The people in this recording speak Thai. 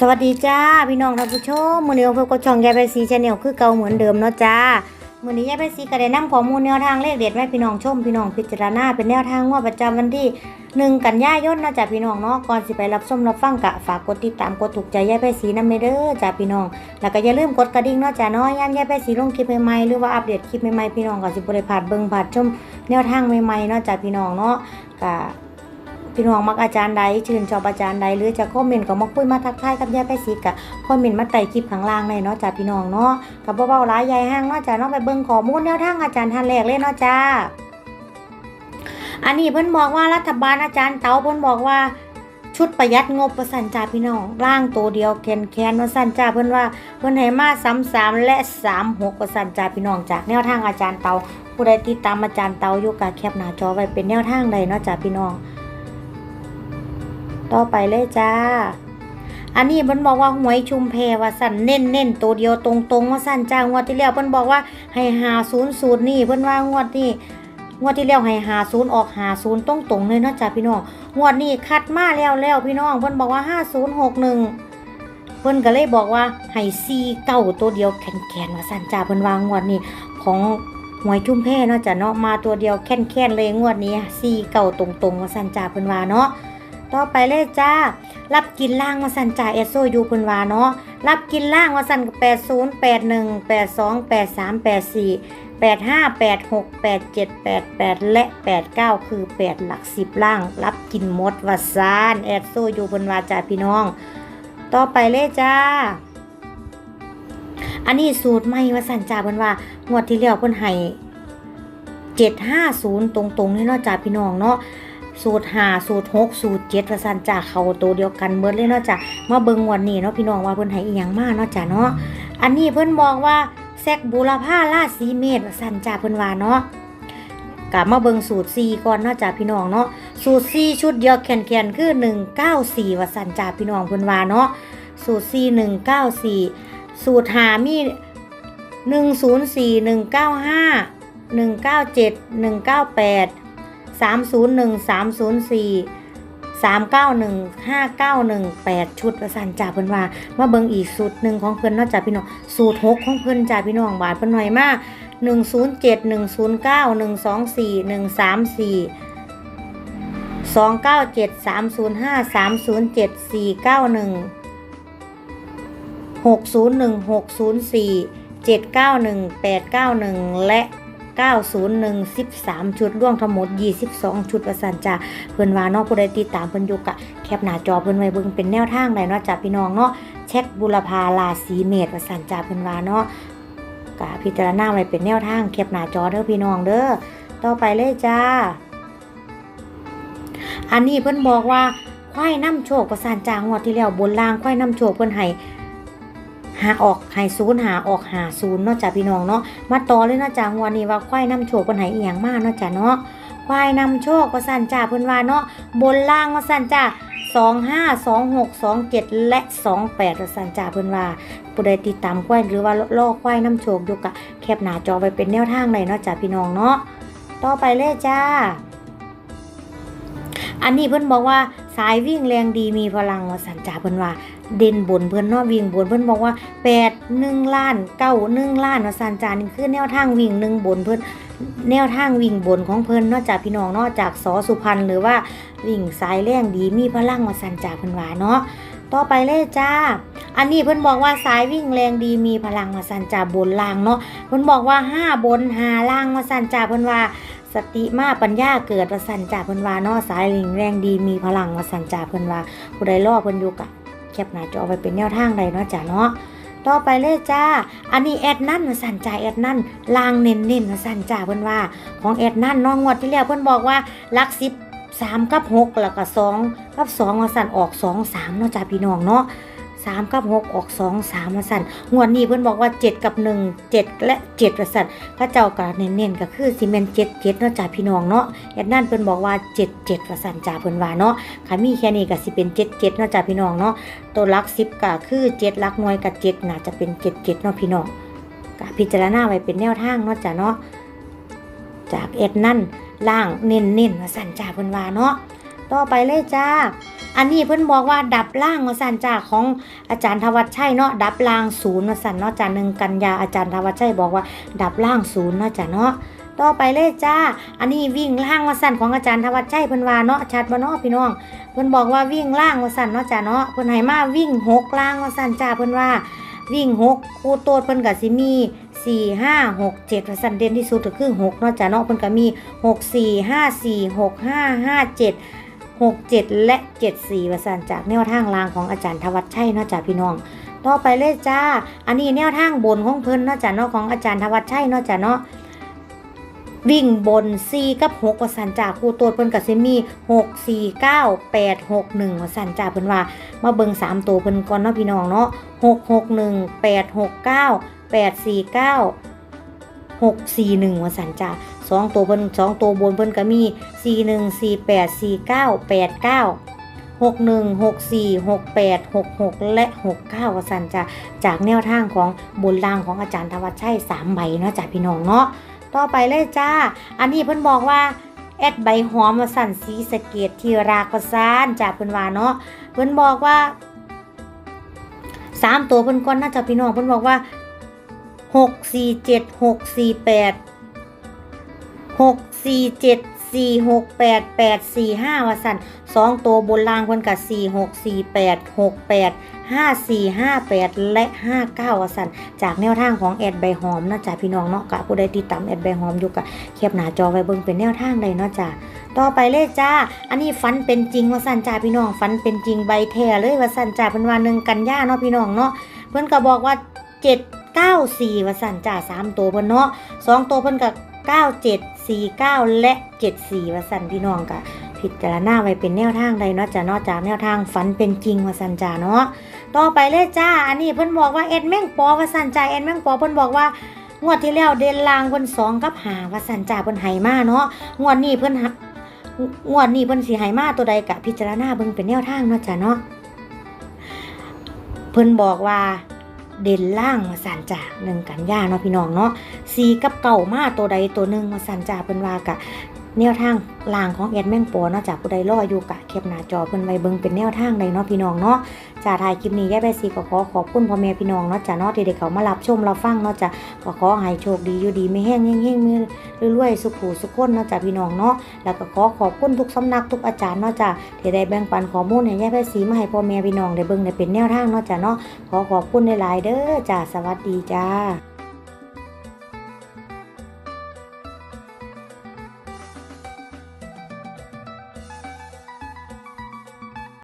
สวัสดีจ้าพี่น้องท่านผู้ชมมื้อนี้พบกับช่องยายใบสีชาแนลคือเก่าเหมือนเดิมเนาะจ้ามือนี้ยายใบสีก็ได้นำข้อมูลแนวทางเลขเด็ดไว้พี่น้องชม พี่น้องพิจารณาเป็นแนวทางงวดประจำวันที่1กันยายนเนาะจ้าพี่น้องเนาะก่อนสิไปรับชมรับฟังกะฝากกดติดตามกดถูกใจยายใบสีนำเด้อจ้าพี่น้อง แล้วก็อย่าลืมกดกระดิ่งเนาะจ้าเนาะย่านยายใบสีลงคลิปใหม่ๆหรือว่าอัปเดตคลิปใหม่ๆพี่น้องก็สิบ่ได้พลาดเบิ่งพลาดชมแนวทางใหม่ๆเนาะจ้าพี่น้องเนาะก็ พี่น้องมักอาจารย์ใดชื่นชอบอาจารย์ใดหรือจะคอมเมนต์ก็มาคุยมาทักทายกับยายไปสีกะคอมเมนต์มาใต้คลิปข้างล่างเลยเนาะจ้าพี่น้องเนาะกับเบาๆหลายยายห้างเนาะจ้าเนาะไปเบิ่งข้อมูลแนวทางอาจารย์ท่านแรกเลยเนาะจ้าอันนี้เพิ่นบอกว่ารัฐบาลอาจารย์เต๋าเพิ่นบอกว่าชุดประหยัดงบประสันจ่าพี่น้องร่างตัวเดียวแคนแคนว่าสันจ่าเพิ่นว่าเพิ่นให้มาสามสามและสามหกว่าสันจ่าพี่น้องจากแนวทางอาจารย์เตาผู้ใดติดตามอาจารย์เตาอยู่กับแคปหน้าจอไว้เป็นแนวทางใดเนาะจ้าพี่น้อง ต่อไปเลยจ้า อันนี้เพิ่นบอกว่าหวยชุมเพว่าสั่นเน้นเน้นตัวเดียวตรงตรงว่าสั่นจ้างวดที่แล้วเพิ่นบอกว่าให้หาศูนย์ศูนย์นี่เพิ่นว่างวดนี้งวดที่แล้วให้หาศูนย์ออกหาศูนย์ตรงตรงเลยเนาะจ้าพี่น้องงวดนี้คัดมาแล้วแล้วพี่น้องเพิ่นบอกว่าห้าศูนย์หกหนึ่งเพิ่นก็เลยบอกว่าให้ซีเก้าตัวเดียวแข็งๆว่าสั่นจ้าเพิ่นวางงวดนี้ของหวยชุมเพเนาะจ้ะเนาะมาตัวเดียวแค่นๆเลยงวดนี้ซีเก้าตรงๆว่าสั่นจ้าเพิ่นว่าเนาะ ต่อไปเลยจ้า รับกินล่างว่าสันจ่าเอสโซยูเพิ่นว่าเนาะ รับกินล่างว่าสันก็แปดศูนย์แปดหนึ่งแปดสองแปดสามแปดสี่แปดห้าแปดหกแปดเจ็ดแปดแปดและแปดเก้าคือแปดหลักสิบล่าง รับกินหมดว่าซานเอสโซยูเพิ่นว่าจ้าพี่น้อง ต่อไปเลยจ้าอันนี้สูตรใหม่ว่าสันจ่าเพิ่นว่างวดที่แล้วเพิ่นให้เจ็ดห้าศูนย์ตรงๆนี่เนาะจ้าพี่น้องเนาะ สูตรหาสูตรหกสูตรเจ็ดประสันจ้าเขาตัวเดียวกันเบิดเลยเนาะจ้ะมาเบิงวันนี้เนาะพี่น้องว่าเพิ่นให้อีหยังมากเนาะจ้ะเนาะอันนี้เพิ่นบอกว่าแซกบูรพาราสีเมตรประสันจ้าเพิ่นว่าเนาะกลับมาเบิงสูตร4ก่อนเนาะจ้ะพี่น้องเนาะสูตร4ชุดเดียวแขนๆคือ194ว่าสี่สันจ้าพี่น้องเพิ่นว่าเนาะสูตร4 194สูตรหามี104 195 197 198สามศูนย์หนึ่งศูนย์สี่สามเก้าห้าหนึ่งห้าเก้าหนึ่งเก้าแปด ชุดประสานจ่าเพิ่นว่ามาเบิ่งอีกสูตรหนึ่งของเพิ่นเนอกจากพี่น้องสูตรหกของเพิ่นจ่าพี่น้องบาทเพิ่นหน่อยมากหนึ่งศูนย์เจ็ดหนึ่งศูนย์เก้าหนึ่งสองสี่หนึ่งสามสี่สองเก้าเจ็ดสามศูนย์ห้าสามศูนย์เจ็ดสี่เก้าหนึ่งหกศูนย์หนึ่งหกศูนย์สี่เจ็ดเก้าหนึ่งแปดเก้าหนึ่งและ 901 13 ชุดร่วมทั้งหมด 22 ชุดประสานจ้าเพิ่อนว่าเนาะผู้ใดติดตามเพิ่อนอยู่กะแคปหน้าจอเพิ่อนไว้เบิ่งเป็นแนวทางใดเนาะจ้าพี่น้องเนาะเช็คบุรพาราศีเมษประสานจ้าเพิ่อนว่าเนาะกะพิจารณาไว้เป็นแนวทางแคปหน้าจอเด้อพี่น้องเด้อต่อไปเลยจ้า อันนี้เพิ่อนบอกว่าควายน้ำโชคประสานจ้างวดที่แล้วบนล่างควายน้ำโชคเพิ่อนให้ หาออกให้ศูนย์หาออกหาศูนย์เนาะจ้าพี่น้องเนาะมาต่อเลยเนาะจ้างวันนี้ว่าควายน้ำโชคเพิ่นให้อียงมาเนาะจ้ะเนาะควายนำโชคก็สั่นจ้าเพิ่อนว่าเนาะบนล่างก็สั่นจ้า2 5 2 6 2 7 และ 28ก็สั่นจ้าเพิ่อนว่าผู้ใดติดตามควายหรือว่าล่อควายน้ำโชคอยู่กะแคปหน้าจอไว้เป็นแนวทางเลยเนาะจ้ะพี่น้องเนาะต่อไปเลยจ้า อันนี้เพิ่อนบอกว่าสายวิ่งแรงดีมีพลังว่าสันจ่าเพิ่อนว่า เด่นบนเพิ่อนนาะวิ่งบนเพิ่อนบอกว่า8 1ล้าน9 1ล้านว่าสันจานี่คือแนวทางวิ่งหนึ่งบนเพิ่อนแนวทางวิ่งบนของเพิ่อนนาะจากพี่น้องนาะจากสอสุพรรณหรือว่าวิ่งสายแรงดีมีพลังว่าสันจ่าเพิ่นว่าเนาะต่อไปเลยจ้า อันนี้เพิ่อนบอกว่าสายวิ่งแรงดีมีพลังว่าสันจ่าบนล่างเนาะ เพิ่อนบอกว่าห้าบนหาล่างว่าสันจ่าเพิ่นว่าสติมาปัญญาเกิดวสันจ่าเพิ่นว่าเนาะสายลิงแรงดีมีพลังวสันจ่าเพิ่นว่าผู้ใดรอเพิ่นอยู่กะ แคปหน้าจอไว้เป็นแนวทางใดเนาะจ้ะเนาะต่อไปเลยจ้า อันนี้แอดนั่นสันจ่าแอดนั่นลางเน้นเน้นสันจ่าเพิ่นว่า ของแอดนั่นน้องงวดที่แล้วเพื่อนบอกว่าลักสิบสามกับหกแล้วก็สองกับสองสันออกสองสามเนาะจ้าพี่น้องเนาะ สามกับหกออกสองสามวสันงวดนี้เพิ่นบอกว่าเจ็ดกับหนึ่งเจ็ดและเจ็ดวสันพระเจ้าก็เน้นๆก็คือซีเมนเจ็ดเจ็ดเนาะจ่าพี่น้องเนาะแอดนั่นเพิ่นบอกว่าเจ็ดเจ็ดว่าสั่นจ่าเพิ่นว่าเนาะค่ะมีแค่นี้ก็สิเป็นเจ็ดเจ็ดเนาะจ่าพี่น้องเนาะตัวลักสิบก็คือเจ็ดลักหน่วยกับเจ็ดน่าจะเป็นเจ็ดเจ็ดเนาะพี่น้องก็พิจารณาไว้เป็นแนวทางเนาะจ่าเนาะจากแอดนั่นล่างเน้นๆว่าสั่นจ่าเพิ่นว่าเนาะ ต่อไปเลยจ้า อันนี้เพิ่อนบอกว่าดับล่างว่าสันจ้าของอาจารย์ทวัชชัยเนาะดับล่างศูนย์ว่าสันเนาะจ้าหนึ่งกันยาอาจารย์ทวัชชัยบอกว่า ดับล่างศูนย์เนาะจ้าเนาะต่อไปเลยจ้า อันนี้วิ่งล่างว่าสันของอาจารย์ทวัชชัยเพิ่นว่าเนาะชัดบ่เนาะพี่น้อง เพิ่นบอกว่าวิ่งล่างว่าสันเนาะจ้าเนาะเพิ่นให้มาวิ่งหกล่างว่าสันจ้าเพิ่นว่า วิ่งหกคูโตดเพิ่นก็สิมีสี่ห้าหกเจ็ดวสันเด่นที่สุดก็คือหกเนาะจ้าเนาะเพิ่นก็มีหกสี่ห้าสี่หกห้าห้าเจ็ด 6 7 และ 7 4ว่าสันจากแนวทางรางของอาจารย์ทวัชชัยเนาะจ้าพี่น้อง ต่อไปเลยจ้า อันนี้แนวทางบนของเพิ่นเนาะจ้าเนาะของอาจารย์ทวัชชัยเนาะจ้าเนาะวิ่งบน 4 กับ6ว่าสันจากครูโตดเพิ่นก็สิมี6 4 9 8 6 1ว่าสันจากเพิ่นว่า มาเบิ่ง3ตัวเพิ่นก่อนเนาะพี่น้องเนาะ6 6 1 8 6 9 8 4 9ห กสี่หนึ่งว่าสันจ้าสองตัวเพิ่นสองตัวบนเพิ่นก็มีสี่หนึ่งสี่แปดสี่เก้าแปดเก้าหกหนึ่งหกสี่หกแปดหกหกและหกเก้าว่าสันจ้าจากแนวทางของบนล่างของอาจารย์ธวัชชัยสามใบเนาะจ้าพี่น้องเนาะต่อไปเลยจ้า อันนี้เพิ่นบอกว่าแอดใบหอมว่าสันสีสะเกตที่รากว่าซานจ้าเพิ่นว่าเนาะ เพิ่นบอกว่าสามตัวเพิ่นก่อนน่าจะพี่น้องเพิ่นบอกว่า หกสี่เจ็ดหกสี่แปดหกสี่เจ็ดสี่หกแปดแปดสี่ห้าวสันสองตัวบนล่างคนกับสี่หกสี่แปดหกแปดห้าสี่ห้าแปดและห้าเก้าวสันจากแนวทางของแอดใบหอมนะจ๊ะพี่น้องเนาะกะผู้ใดติดตามแอดใบหอมอยู่กะเขียบหน้าจอไว้เบิ่งเป็นแนวทางใดเนาะจ้ะต่อไปเลยจ้า อันนี้ฝันเป็นจริงว่าสันจ้าพี่น้องฝันเป็นจริงใบแท้เลยว่าสันจ้าเป็นวันหนึ่งกันย่าเนาะพี่น้องเนาะเพิ่อนก็บอกว่าเจ็ด 94ว่าสั่นจ่า3ตัวเพิ่นเนาะ2ตัวเพิ่นก็97 49 และ 74ว่าสั่นพี่น้องก็พิจารณาไว้เป็นแนวทางใดเนาะจ้ะเนาะจากแนวทางฝันเป็นจริงว่าสั่นจ่าเนาะต่อไปเลยจ้าอันนี้เพิ่นบอกว่าเอ็ดแม่งปอว่าสั่นจ่าเอ็ดแม่งปอเพิ่นบอกว่างวดที่แล้วเด่นลางเพิ่น2กับ5ว่าสั่นจ่าเพิ่นให้มาเนาะงวดนี้เพิ่นงวดนี้เพิ่นสิให้มาตัวใดก็พิจารณาเบิ่งเป็นแนวทางเนาะจ้ะเนาะเพิ่นบอกว่า เด่นล่างมาสันจ่าหนึ่งกันยาเนาะพี่น้องเนาะสีกับเก่ามาตัวใดตัวหนึ่งมาสันจ่าเพิ่นว่ากะ แนวทางล่างของแอดแมงปอเนาะจากผู้ใดรออยู่กะแคปหน้าจอเพิ่นไว้เบิ่งเป็นแนวทางใดเนาะพี่น้องเนาะจ่าถ่ายคลิปนี้ยาแบซีก็ขอขอบคุณพ่อแม่พี่น้องเนาะจ้าเนาะที่ได้เขามารับชมเรับฟังเนาะจ้ะก็ขอให้โชคดีอยู่ดีไม่แห้งแห้งมือรวยๆสุขูสุขคนเนาะจ้ะพี่น้องเนาะแล้วก็ขอขอบคุณทุกสำนักทุกอาจารย์เนาะจ้ะที่ได้แบ่งปันข้อมูลให้ยาแบซีมาให้พ่อแม่พี่น้องได้เบิ่งได้เป็นแนวทางเนาะจ้ะเนาะขอขอบคุณหลายๆเด้อจ้าสวัสดีจ้า